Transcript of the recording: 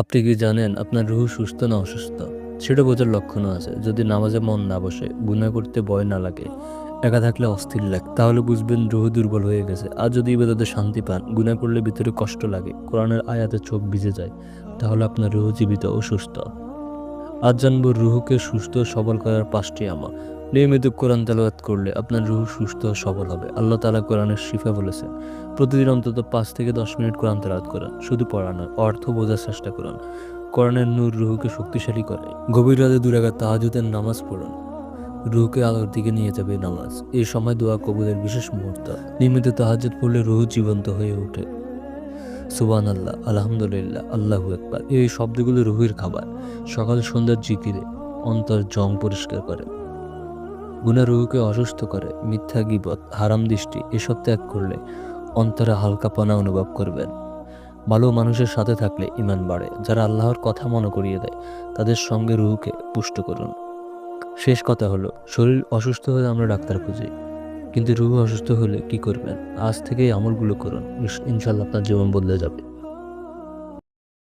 আপনি কি জানেন আপনার রুহ সুস্থ না অসুস্থ? সেটা বোঝার লক্ষণও আছে। যদি নামাজে মন না বসে গুণা করতে ভয় না লাগে, একা থাকলে অস্থির লাগে, তাহলে বুঝবেন রুহ দুর্বল হয়ে গেছে। আর যদি ইবাদতে শান্তি পান গুণা করলে ভিতরে কষ্ট লাগে, কোরআনের আয়াতে চোখ ভিজে যায়, তাহলে আপনার রুহ জীবিত ও সুস্থ। আজ জানব রুহকে সুস্থ সবল করার পাঁচটি আমল। নিয়মিত কোরআন তেলাওয়াত করলে আপনার রুহ সুস্থ সবল হবে। আল্লাহ তালা কোরআনের শিফা বলেছেন, প্রতিদিন অন্তত পাঁচ থেকে দশ মিনিট কোরআন তেলাওয়াত করুন, শুধু পড়া নয়, অর্থ বোঝার চেষ্টা করুন। কোরআনের নূর রুহকে শক্তিশালী করে। গভীর রাতে দুরাগা তাহাজুদের নামাজ পড়ুন। রুহকে আলোর দিকে নিয়ে যাবে নামাজ। এই সময় দোয়া কবুলের বিশেষ মুহূর্ত। নিয়মিত তাহাজুদ পড়লে রুহ জীবন্ত হয়ে ওঠে। সুবান আল্লাহ আলহামদুলিল্লাহ, আল্লাহু একবার এই শব্দগুলো রুহির খাবার। সকাল সন্ধ্যার জিকিরে অন্তর জং পরিষ্কার করে। গুণা রুহুকে অসুস্থ করে, মিথ্যা গিবত, হারাম দৃষ্টি, এসব ত্যাগ করলে অন্তরে হালকাপনা অনুভব করবেন। ভালো মানুষের সাথে থাকলে ইমান বাড়ে। যারা আল্লাহর কথা মনে করিয়ে দেয়, তাদের সঙ্গে রুহুকে পুষ্ট করুন। শেষ কথা হলো, শরীর অসুস্থ হলে আমরা ডাক্তার খুঁজি। কিন্তু রুহু অসুস্থ হলে কি করবেন? আজ থেকেই আমলগুলো করুন। ইনশাল্লাহ আপনার জীবন বদলে যাবে।